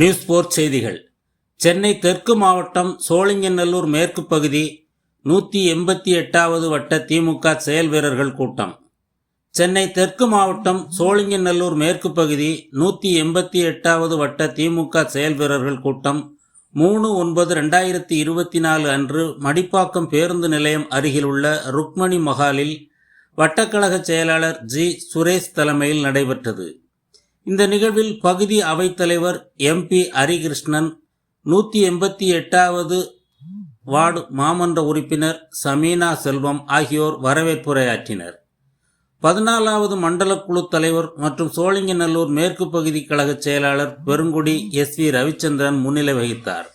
News board செய்திகள். சென்னை தெற்கு மாவட்டம் சோழிங்கநல்லூர் மேற்கு பகுதி நூற்றி எண்பத்தி எட்டாவது வட்ட திமுக செயல் வீரர்கள் கூட்டம். சென்னை தெற்கு மாவட்டம் சோழிங்கநல்லூர் மேற்கு பகுதி நூற்றி எண்பத்தி எட்டாவது வட்ட திமுக செயல் வீரர்கள் கூட்டம். மூணு ஒன்பது ரெண்டாயிரத்தி இருபத்தி நாலு அன்று மடிப்பாக்கம் பேருந்து நிலையம் அருகிலுள்ள ருக்மணி மஹாலில் வட்டக்கழக செயலாளர் ஜி. சுரேஷ் தலைமையில் நடைபெற்றது. இந்த நிகழ்வில் பகுதி அவைத்தலைவர் எம்பி ஹரிகிருஷ்ணன் நூற்றி எண்பத்தி எட்டாவது வார்டு மாமன்ற உறுப்பினர் சமீனா செல்வம் ஆகியோர் வரவேற்புரையாற்றினர். பதினாலாவது மண்டல குழு தலைவர் மற்றும் சோழிங்கநல்லூர் மேற்கு பகுதி கழக செயலாளர் பெருங்குடி எஸ் வி ரவிச்சந்திரன் முன்னிலை வகித்தார்.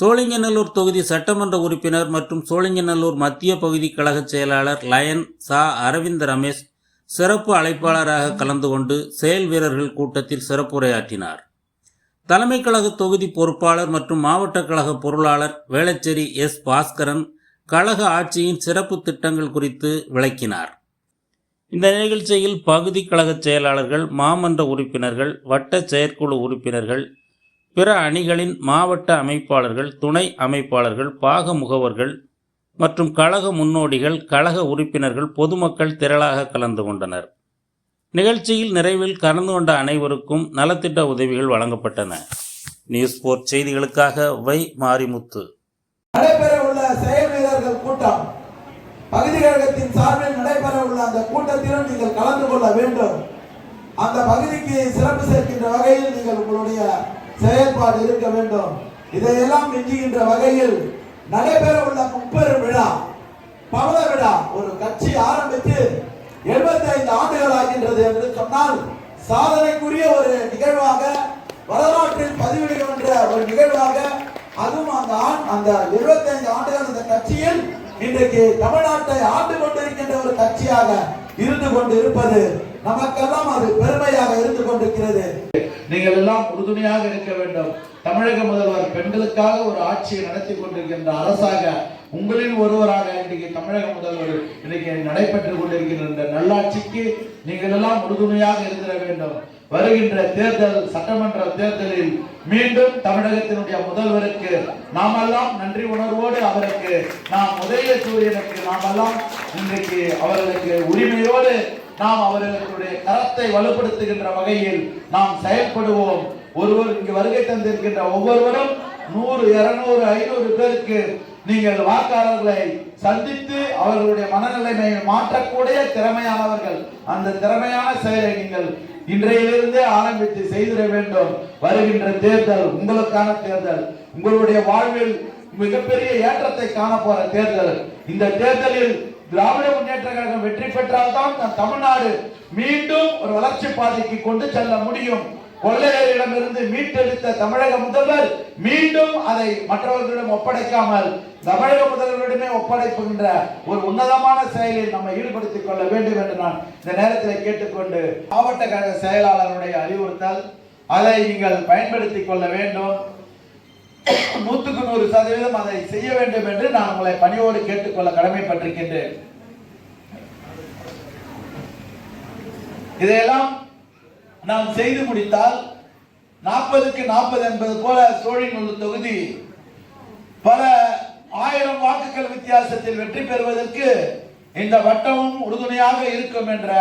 சோழிங்கநல்லூர் தொகுதி சட்டமன்ற உறுப்பினர் மற்றும் சோழிங்கநல்லூர் மத்திய பகுதி கழக செயலாளர் லயன் சா அரவிந்த் ரமேஷ் சிறப்பு அழைப்பாளராக கலந்து கொண்டு செயல் வீரர்கள் கூட்டத்தில் சிறப்புரையாற்றினார். தலைமை கழக தொகுதி பொறுப்பாளர் மற்றும் மாவட்ட கழக பொருளாளர் வேளச்சேரி எஸ் பாஸ்கரன் கழக ஆட்சியின் சிறப்பு திட்டங்கள் குறித்து விளக்கினார். இந்த நிகழ்ச்சியில் பகுதி கழகச் செயலாளர்கள் மாமன்ற உறுப்பினர்கள் வட்ட செயற்குழு உறுப்பினர்கள் பிற அணிகளின் மாவட்ட அமைப்பாளர்கள் துணை அமைப்பாளர்கள் பாக முகவர்கள் மற்றும் கழக முன்னோடிகள் கழக உறுப்பினர்கள் பொதுமக்கள் திரளாக கலந்து கொண்டனர். நிகழ்ச்சியில் நிறைவில் கலந்து கொண்ட அனைவருக்கும் நலத்திட்ட உதவிகள் வழங்கப்பட்டன. நியூஸ் போர்ட் செய்திகளுக்காக வை மாரிமுத்து. நடைபெற செயல் வீரர்கள் கூட்டம். பகுதி கழகத்தின் சார்பில் நடைபெற உள்ள அந்த கூட்டத்திலும் நீங்கள் கலந்து கொள்ள வேண்டும். அந்த பகுதிக்கு சிறப்பு சேர்க்கின்ற வகையில் நீங்கள் உங்களுடைய செயல்பாடு இருக்க வேண்டும். இதையெல்லாம் மிஞ்சுகின்ற வகையில் நடைபெற உள்ள முப்பெரும் விழா பவள விழா. ஒரு கட்சி ஆரம்பித்து 75 ஆண்டுகள் ஆகின்றது என்று சொன்னால் சாதனைக்குரிய ஒரு நிகழ்வாக வரலாற்றில் பதிவிடுகின்ற ஒரு நிகழ்வாக அதுவும் அந்த ஆண் அந்த 75 ஆண்டுகள் அந்த கட்சியில் இன்றைக்கு தமிழ்நாட்டை ஆண்டு கொண்டிருக்கின்ற ஒரு கட்சியாக இருந்து கொண்டு இருப்பது நமக்கெல்லாம் அது பெருமையாக இருந்து கொண்டிருக்கிறது. நீங்கள் எல்லாம் உறுதுணையாக இருக்க வேண்டும். தமிழக முதல்வர் பெண்களுக்காக ஒரு ஆட்சியை நடத்தி கொண்டிருக்கின்ற அரசாக உங்களில் ஒருவராக இன்றைக்கு தமிழக முதல்வர் இன்னைக்கு நடைபெற்றுக் கொண்டிருக்கின்ற இந்த நல்லாட்சிக்கு நீங்கள் எல்லாம் உறுதுணையாக இருந்திட வேண்டும். வருகின்ற தேர்தல் சட்டமன்ற தேர்தலில் மீண்டும் தமிழகத்தினுடைய முதல்வருக்கு நாமெல்லாம் நன்றி உணர்வோடு அவருக்கு நாம் உதய சூரியனுக்கு நாமெல்லாம் இன்றைக்கு அவர்களுக்கு உரிமையோடு நாம் அவர்களுடைய கரத்தை வலுப்படுத்துகின்ற வகையில் நாம் செயல்படுவோம். ஒருவர் இங்கு வருகை தந்திருக்கின்ற ஒவ்வொருவரும் நூறு இருநூறு ஐநூறு பேருக்கு நீங்கள் வாக்காளர்களை சந்தித்து அவர்களுடைய மனநிலைமையை மாற்றக்கூடிய திறமையானவர்கள். அந்த திறமையான செயலை நீங்கள் இன்றையிலிருந்தே ஆரம்பித்து செய்திட வேண்டும். வருகின்ற தேர்தல் உங்களுக்கான தேர்தல் உங்களுடைய வாழ்வில் மிகப்பெரிய ஏற்றத்தை காண போற தேர்தல். இந்த தேர்தலில் திராவிட முன்னேற்ற கழகம் வெற்றி பெற்றால்தான் தமிழ்நாடு மீண்டும் ஒரு வளர்ச்சி பாதைக்கு கொண்டு செல்ல முடியும். கொள்ளையரிடமிருந்து மீட்டெடுத்த தமிழக முதல்வர் மீண்டும் அதை மற்றவர்களிடம் ஒப்படைக்காமல் தமிழக முதல்வரிடமே ஒப்படைப்புகின்ற ஒரு உன்னதமான செயலில் நம்ம ஈடுபடுத்திக் கொள்ள வேண்டும் என்று நான் இந்த நேரத்தில் கேட்டுக்கொண்டு மாவட்ட கழக செயலாளருடைய அறிவுறுத்தல் அதை நீங்கள் பயன்படுத்திக் கொள்ள வேண்டும். நூற்றுக்கு நூறு சதவீதம் அதை செய்ய வேண்டும் என்று நான் உங்களை பணியோடு கேட்டுக்கொள்ள கடமைப்பட்டிருக்கின்றேன். இதையெல்லாம் நாம் செய்து முடித்தால் நாற்பதுக்கு நாற்பது என்பது போல சோழிங்கநல்லூர் தொகுதி. பல ஆயிரம் வாக்குகள் வித்தியாசத்தில் வெற்றி பெறுவதற்கு இந்த வட்டமும் உறுதுணையாக இருக்கும் என்ற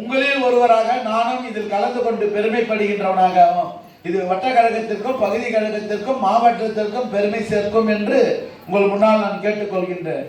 உங்களில் ஒருவராக நானும் இதில் கலந்து கொண்டு பெருமைப்படுகின்றவனாகவும் இது வட்ட கழகத்திற்கும் பகுதி கழகத்திற்கும் மாவட்டத்திற்கும் பெருமை சேர்க்கும் என்று உங்கள் முன்னால் நான் கேட்டுக்கொள்கின்றேன்.